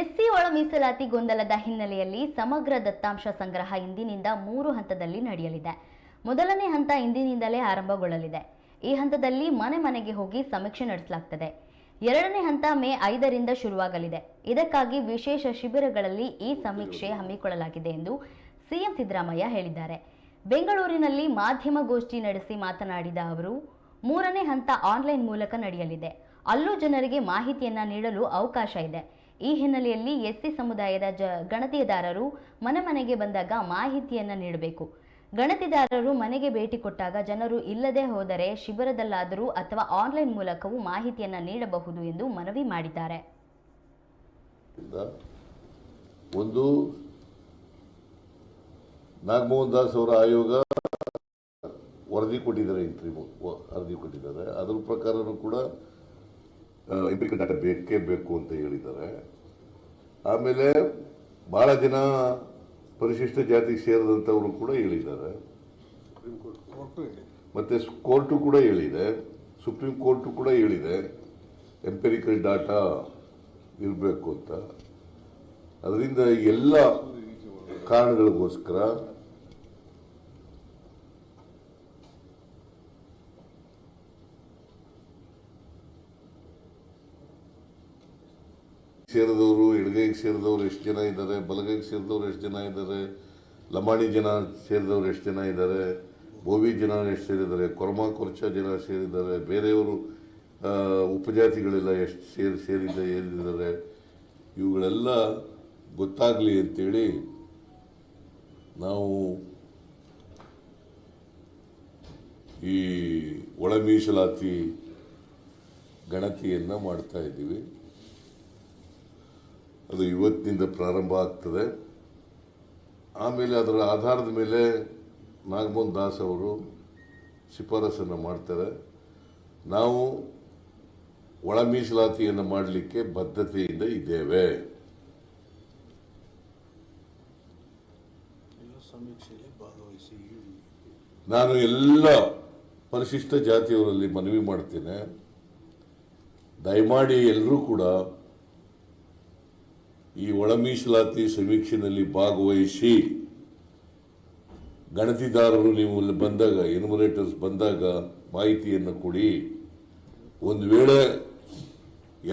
SC ಒಳ ಮೀಸಲಾತಿ ಗೊಂದಲದ ಹಿನ್ನೆಲೆಯಲ್ಲಿ ಸಮಗ್ರ ದತ್ತಾಂಶ ಸಂಗ್ರಹ ಇಂದಿನಿಂದ ಮೂರು ಹಂತದಲ್ಲಿ ನಡೆಯಲಿದೆ. ಮೊದಲನೇ ಹಂತ ಇಂದಿನಿಂದಲೇ ಆರಂಭಗೊಳ್ಳಲಿದೆ. ಈ ಹಂತದಲ್ಲಿ ಮನೆ ಮನೆಗೆ ಹೋಗಿ ಸಮೀಕ್ಷೆ ನಡೆಸಲಾಗ್ತದೆ. ಎರಡನೇ ಹಂತ ಮೇ ಐದರಿಂದ ಶುರುವಾಗಲಿದೆ. ಇದಕ್ಕಾಗಿ ವಿಶೇಷ ಶಿಬಿರಗಳಲ್ಲಿ ಈ ಸಮೀಕ್ಷೆ ಹಮ್ಮಿಕೊಳ್ಳಲಾಗಿದೆ ಎಂದು ಸಿಎಂ ಸಿದ್ದರಾಮಯ್ಯ ಹೇಳಿದ್ದಾರೆ. ಬೆಂಗಳೂರಿನಲ್ಲಿ ಮಾಧ್ಯಮಗೋಷ್ಠಿ ನಡೆಸಿ ಮಾತನಾಡಿದ ಅವರು, ಮೂರನೇ ಹಂತ ಆನ್ಲೈನ್ ಮೂಲಕ ನಡೆಯಲಿದೆ. ಅಲ್ಲೂ ಜನರಿಗೆ ಮಾಹಿತಿಯನ್ನ ನೀಡಲು ಅವಕಾಶ ಇದೆ. ಈ ಹಿನ್ನೆಲೆಯಲ್ಲಿ ಎಸ್ಸಿ ಸಮುದಾಯದ ಜ ಗಣತಿದಾರರು ಮನೆ ಮನೆಗೆ ಬಂದಾಗ ಮಾಹಿತಿಯನ್ನು ನೀಡಬೇಕು. ಗಣತಿದಾರರು ಮನೆಗೆ ಭೇಟಿ ಕೊಟ್ಟಾಗ ಜನರು ಇಲ್ಲದೆ ಹೋದರೆ ಶಿಬಿರದಲ್ಲಾದರೂ ಅಥವಾ ಆನ್ಲೈನ್ ಮೂಲಕವೂ ಮಾಹಿತಿಯನ್ನು ನೀಡಬಹುದು ಎಂದು ಮನವಿ ಮಾಡಿದ್ದಾರೆ. ಒಂದು ನಾಗಮೋಹನ್ ದಾಸ್ ಅವರ ಆಯೋಗ ವರದಿ ಕೊಟ್ಟಿದ್ದಾರೆ ವರದಿ ಕೊಟ್ಟಿದ್ದಾರೆ. ಅದರ ಪ್ರಕಾರನೂ ಕೂಡ ಎಂಪಿಕಲ್ ಡಾಟಾ ಬೇಕೇ ಬೇಕು ಅಂತ ಹೇಳಿದ್ದಾರೆ. ಆಮೇಲೆ ಭಾಳ ಜನ ಪರಿಶಿಷ್ಟ ಜಾತಿಗೆ ಸೇರಿದಂಥವರು ಕೂಡ ಹೇಳಿದ್ದಾರೆ. ಮತ್ತು ಕೋರ್ಟು ಕೂಡ ಹೇಳಿದೆ. ಸುಪ್ರೀಂ ಕೋರ್ಟು ಕೂಡ ಹೇಳಿದೆ. ಎಂಪೆರಿಕಲ್ ಡಾಟಾ ಇರಬೇಕು ಅಂತ. ಅದರಿಂದ ಎಲ್ಲ ಕಾರಣಗಳಿಗೋಸ್ಕರ ಸೇರಿದವರು ಎಡಗೈಗೆ ಸೇರಿದವರು ಎಷ್ಟು ಜನ ಇದ್ದಾರೆ, ಬಲಗೈಗೆ ಸೇರಿದವರು ಎಷ್ಟು ಜನ ಇದ್ದಾರೆ ಲಂಬಾಣಿ ಜನ ಸೇರಿದವರು ಎಷ್ಟು ಜನ ಇದ್ದಾರೆ, ಬೋವಿ ಜನ ಎಷ್ಟು ಸೇರಿದ್ದಾರೆ, ಕೊರ್ಮ ಕೊರ್ಚ ಜನ ಸೇರಿದ್ದಾರೆ, ಬೇರೆಯವರು ಉಪಜಾತಿಗಳೆಲ್ಲ ಎಷ್ಟು ಸೇರಿ, ಸೇರಿದ, ಏರಿದ್ದಾರೆ, ಇವುಗಳೆಲ್ಲ ಗೊತ್ತಾಗಲಿ ಅಂತೇಳಿ ನಾವು ಈ ಒಳ ಮೀಸಲಾತಿ ಗಣತಿಯನ್ನು ಮಾಡ್ತಾ ಇದ್ದೀವಿ. ಅದು ಇವತ್ತಿನಿಂದ ಪ್ರಾರಂಭ ಆಗ್ತದೆ. ಆಮೇಲೆ ಅದರ ಆಧಾರದ ಮೇಲೆ ನಾಗಮೋಹನ್ ದಾಸ್ ಅವರು ಶಿಫಾರಸನ್ನು ಮಾಡ್ತಾರೆ. ನಾವು ಒಳ ಮೀಸಲಾತಿಯನ್ನು ಮಾಡಲಿಕ್ಕೆ ಬದ್ಧತೆಯಿಂದ ಇದ್ದೇವೆ. ನಾನು ಎಲ್ಲ ಪರಿಶಿಷ್ಟ ಜಾತಿಯವರಲ್ಲಿ ಮನವಿ ಮಾಡ್ತೇನೆ. ದಯಮಾಡಿ ಎಲ್ಲರೂ ಕೂಡ ಈ ಒಳ ಮೀಸಲಾತಿ ಸಮೀಕ್ಷೆಯಲ್ಲಿ ಭಾಗವಹಿಸಿ ಗಣತಿದಾರರು ನೀವು ಬಂದಾಗ ಎನ್ಯುಮರೇಟರ್ಸ್ ಬಂದಾಗ ಮಾಹಿತಿಯನ್ನು ಕೊಡಿ. ಒಂದು ವೇಳೆ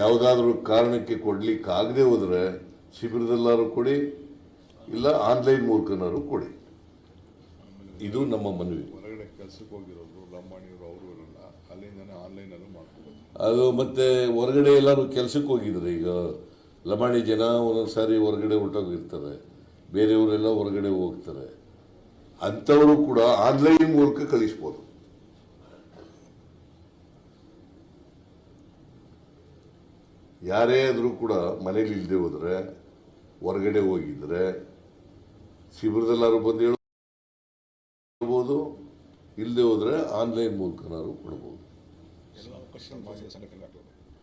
ಯಾವುದಾದ್ರೂ ಕಾರಣಕ್ಕೆ ಕೊಡ್ಲಿಕ್ಕೆ ಆಗದೆ ಹೋದರೆ ಶಿಬಿರದಲ್ಲಾರು ಕೊಡಿ ಇಲ್ಲ ಆನ್ಲೈನ್ ಮೂಲಕನಾರು ಕೊಡಿ. ಇದು ನಮ್ಮ ಮನವಿ. ಹೊರಗಡೆ ಕೆಲಸಕ್ಕೆ ಹೋಗಿರೋದು ಲಂಬಾಣಿಯವರು ಅವರು ಇರಲ್ಲ. ಅಲ್ಲಿಂದನೇ ಆನ್ಲೈನಲ್ಲೂ ಮಾಡ್ಕೋಬೋದು. ಅದು ಮತ್ತೆ ಹೊರಗಡೆ ಎಲ್ಲರೂ ಕೆಲಸಕ್ಕೆ ಹೋಗಿದ್ರೆ ಈಗ? ಲಮಾಣಿ ಜನ ಒಂದೊಂದು ಸಾರಿ ಹೊರಗಡೆ ಹೊರಟೋಗಿರ್ತಾರೆ ಬೇರೆಯವರೆಲ್ಲ ಹೊರಗಡೆ ಹೋಗ್ತಾರೆ. ಅಂಥವರು ಕೂಡ ಆನ್ಲೈನ್ ಮೂಲಕ ಕಳಿಸ್ಬೋದು. ಯಾರೇ ಆದರೂ ಕೂಡ ಮನೇಲಿ ಇಲ್ಲದೆ ಹೋದರೆ, ಹೊರಗಡೆ ಹೋಗಿದ್ರೆ, ಶಿಬಿರದಲ್ಲಾರು ಬಂದು ಹೇಳ್ಬೋದು ಇಲ್ಲದೆ ಹೋದರೆ ಆನ್ಲೈನ್ ಮೂಲಕನಾರು ಕೊಡ್ಬೋದು.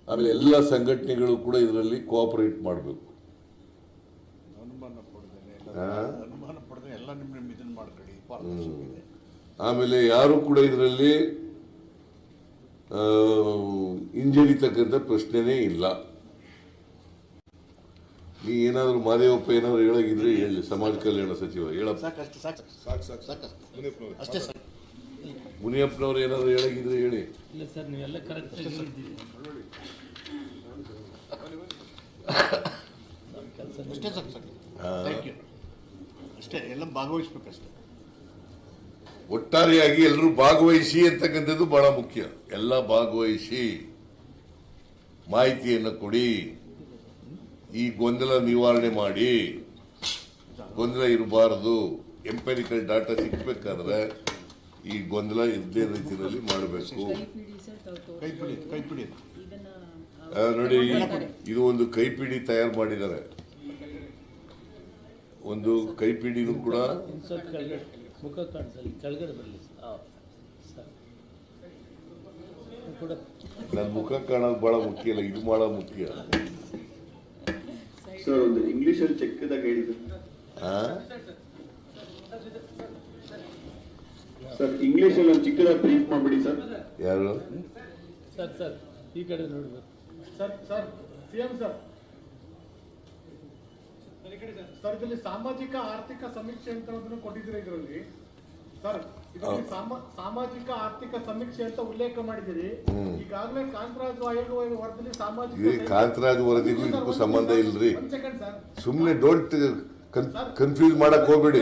ಆಮೇಲೆ ಎಲ್ಲ ಸಂಘಟನೆಗಳು ಕೂಡ ಇದರಲ್ಲಿ ಕೋಆಪರೇಟ್ ಮಾಡಬೇಕು. ಆಮೇಲೆ ಯಾರು ಕೂಡ ಇದರಲ್ಲಿ ಹಿಂಜರಿತಕ್ಕಂಥ ಪ್ರಶ್ನೆನೇ ಇಲ್ಲ. ನೀ ಏನಾದರೂ ಮಾದೇವಪ್ಪ ಏನಾದ್ರು ಹೇಳಾಗಿದ್ರೆ ಹೇಳಿ ಸಮಾಜ ಕಲ್ಯಾಣ ಸಚಿವ ಅಷ್ಟೇ ಸಾಕು. ಮುನಿಯಪ್ಪನವ್ರು ಏನಾದ್ರು ಹೇಳಾಗಿದ್ರೆ ಹೇಳಿ ಇಲ್ಲ ಸರ್ ನೀವೆಲ್ಲ ಕರೆಕ್ಟ್ ಹೇಳಿದ್ದೀರಿ ಅಷ್ಟೇ ಸಾಕು ಸಾಕು. ಥ್ಯಾಂಕ್ ಯು ಅಷ್ಟೇ ಎಲ್ಲ ಭಾಗವಹಿಸ್ಬೇಕಷ್ಟೇ. ಒಟ್ಟಾರೆಯಾಗಿ ಎಲ್ಲರೂ ಭಾಗವಹಿಸಿ ಅಂತಕ್ಕಂಥದ್ದು ಬಹಳ ಮುಖ್ಯ. ಎಲ್ಲ ಭಾಗವಹಿಸಿ ಮಾಹಿತಿಯನ್ನು ಕೊಡಿ. ಈ ಗೊಂದಲ ನಿವಾರಣೆ ಮಾಡಿ. ಗೊಂದಲ ಇರಬಾರದು. ಎಂಪೆರಿಕಲ್ ಡಾಟಾ ಸಿಗ್ಬೇಕಾದ್ರೆ ಈ ಗೊಂದಲ ಇದ್ದೇ ರೀತಿಯಲ್ಲಿ ಮಾಡಬೇಕು. ಕೈ ಕೈ ನೋಡಿ ಇದು ಒಂದು ಕೈಪಿಡಿ ತಯಾರು ಮಾಡಿದ್ದಾರೆ. ಒಂದು ಕೈಪಿಡಿನೂ ಕೂಡ ನನ್ನ ಮುಖ ಕಾಣೋದು ಬಹಳ ಮುಖ್ಯ ಇಲ್ಲ ಇದು ಬಹಳ ಮುಖ್ಯ. ಸರ್ ಒಂದು ಇಂಗ್ಲಿಷ್ ಅಲ್ಲಿ ಚೆಕ್ಕದಾಗ ಹೇಳಿದ್ರು. ಆ? ಸರ್ ಇಂಗ್ಲಿಷ್ ಅಲ್ಲಿ ಒಂದು ಚಿಕ್ಕದಾಗಿ ಪ್ರಿಂಟ್ ಮಾಡ್ಬಿಡಿ ಸರ್. ಯಾರು? ಸರ್ ಸರ್ ಈ ಕಡೆ ನೋಡ್ಬೇಕು. Sir sir C M sir. Sir ಇದರಲ್ಲಿ ಸಾಮಾಜಿಕ ಆರ್ಥಿಕ ಸಮೀಕ್ಷೆ ಅಂತ ಅದನ್ನು ಕೊಟ್ಟಿದ್ದೀರಿ ಇದರಲ್ಲಿ. ಸರ್ ಇದರಲ್ಲಿ ಸಾಮಾಜಿಕ ಆರ್ಥಿಕ ಸಮೀಕ್ಷೆ ಅಂತ ಉಲ್ಲೇಖ ಮಾಡಿದಿರಿ ಈಗಾಗಲೇ ಕಾಂತರಾಜ್ ಆಯೋಗ ವರದಿಯಲ್ಲಿ ಸಾಮಾಜಿಕ ಈ ಕಾಂತರಾಜ್ ವರದಿಗೂ ಇದಕ್ಕೂ ಸಂಬಂಧ ಇಲ್ರಿ. ಸುಮ್ಮನೆ ಡೋಂಟ್ ಕನ್ಫ್ಯೂಸ್ ಮಾಡಕ್ ಹೋಗ್ಬೇಡಿ.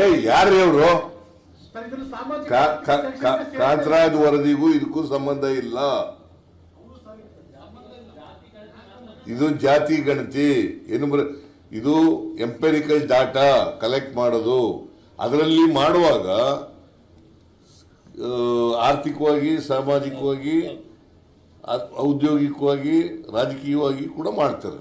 ಏ ಯಾರ್ರಿ ಅವರು. ಕಾಂತರಾಜ್ ವರದಿಗೂ ಇದಕ್ಕೂ ಸಂಬಂಧ ಇಲ್ಲ. ಇದು ಜಾತಿ ಗಣತಿ. ಏನು ಬರ ಇದು ಎಂಪೆರಿಕಲ್ ಡಾಟಾ ಕಲೆಕ್ಟ್ ಮಾಡೋದು. ಅದರಲ್ಲಿ ಮಾಡುವಾಗ ಆರ್ಥಿಕವಾಗಿ ಸಾಮಾಜಿಕವಾಗಿ ಔದ್ಯೋಗಿಕವಾಗಿ ರಾಜಕೀಯವಾಗಿ ಕೂಡ ಮಾಡ್ತಾರೆ.